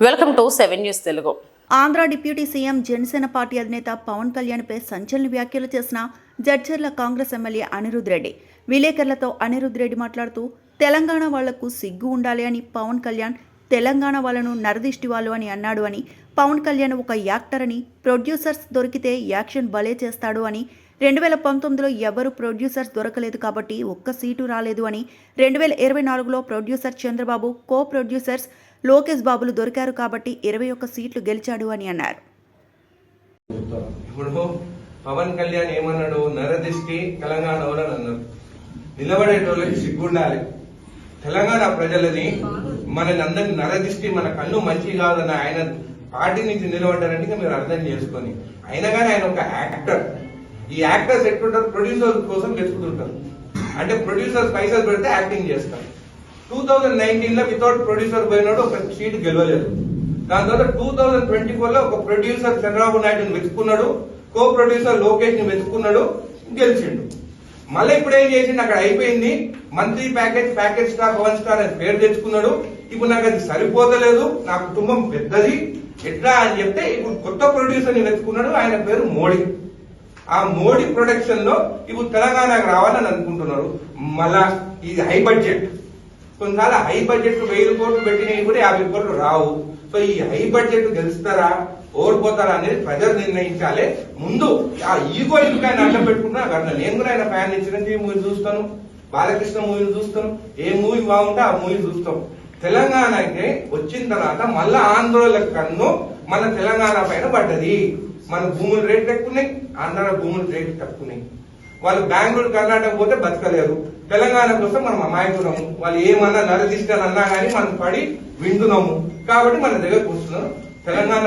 Welcome to seven news Telugu. Andhra deputy CM Janasena party అధినేత పవన్ కళ్యాణ్పై సంచలన వ్యాఖ్యలు చేసిన జడ్చర్ల కాంగ్రెస్ ఎమ్మెల్యే అనిరుద్ రెడ్డి. విలేకరులతో అనిరుద్ రెడ్డి మాట్లాడుతూ తెలంగాణ వాళ్ళకు సిగ్గు ఉండాలి అని పవన్ కళ్యాణ్ తెలంగాణ వాళ్ళను నరదిష్టి వాళ్ళు అని అన్నాడు అని పవన్ కళ్యాణ్ ఒక యాక్టర్ అని ప్రొడ్యూసర్స్ దొరికితే యాక్షన్ భలే చేస్తాడు అని రెండు వేల పంతొమ్మిదిలో ఎవరు ప్రొడ్యూసర్స్ దొరకలేదు కాబట్టి ఒక్క సీటు రాలేదు అని రెండు వేల ఇరవై నాలుగులో producer Chandrababu co producers Lokesh బాబులు దొరికారు కాబట్టి ఇరవై ఒక్క సీట్లు గెలిచాడు అని అన్నారు. ఇప్పుడు పవన్ కళ్యాణ్ ఏమన్నాడు? నరదిష్టి తెలంగాణ వాళ్ళని అన్నారు నిలబడేటోళ్ళకి సిగ్గుండాలి. తెలంగాణ ప్రజలని మనని అందరిని నరదిష్టి మన కళ్ళు మంచి కాదన్న ఆయన పార్టీ నుంచి నిలబడ్డారంటే మీరు అర్థం చేసుకొని. అయినా కానీ ఆయన ఒక యాక్టర్. ఈ యాక్టర్స్ ఎట్లుంటారు? ప్రొడ్యూసర్ కోసం వెతుకుతుంటారు. అంటే ప్రొడ్యూసర్స్ పైసలు పెడితే యాక్టింగ్ చేస్తారు. టూ థౌజండ్ నైన్టీన్లో వితౌట్ ప్రొడ్యూసర్ పోయినాడు ఒక సీట్ గెలవలేదు. దాని తర్వాత టూ థౌజండ్ ట్వంటీ ఫోర్లో ఒక ప్రొడ్యూసర్ చంద్రబాబు నాయుడుని వెతుకున్నాడు కో ప్రొడ్యూసర్ లోకేష్ని వెతుకున్నాడు గెలిచిండు. మళ్ళీ ఇప్పుడు ఏం చేసిండు? అక్కడ అయిపోయింది. Monthly package package star Pavan star అని పేరు తెచ్చుకున్నాడు. ఇప్పుడు నాకు అది సరిపోతలేదు. నా కుటుంబం పెద్దది. ఎట్లా అని చెప్తే ఇప్పుడు కొత్త ప్రొడ్యూసర్ని వెతుకున్నాడు ఆయన పేరు మోడీ. ఆ మోడీ ప్రొడక్షన్లో ఇప్పుడు తెలంగాణకు రావాలని అనుకుంటున్నారు. మళ్ళా ఇది హై బడ్జెట్ కొన్నిసార్లు హై బడ్జెట్ వెయ్యి కోట్లు పెట్టినవి కూడా యాభై కోట్లు రావు. సో ఈ హై బడ్జెట్ గెలుస్తారా ఓడిపోతారా అనేది ప్రజలు నిర్ణయించాలి. ముందు ఆ ఈగో ఇంకా అడ్డం పెట్టుకుంటున్నా? అక్కడ నేను కూడా ఆయన ఫ్యాన్ చిరంజీవి మూవీ చూస్తాను. బాలకృష్ణ మూవీని చూస్తాను. ఏ మూవీ బాగుంటే ఆ మూవీ చూస్తాం. తెలంగాణకి వచ్చిన తర్వాత మళ్ళా ఆంధ్రోల కన్ను మన తెలంగాణ పైన పడ్డది. మన భూముల రేట్లు ఎక్కున్నాయి ఆంధ్ర భూముల రేట్లు తక్కువన్నాయి. వాళ్ళు బెంగళూరు కర్ణాటక పోతే బతకలేరు. తెలంగాణ కోసం మనం అమాయకున్నాము వాళ్ళు ఏమన్నా నరదిష్టాలు అన్నా కానీ మనం పడి వింటున్నాము. కాబట్టి మన దగ్గరకు వస్తున్నాం. తెలంగాణ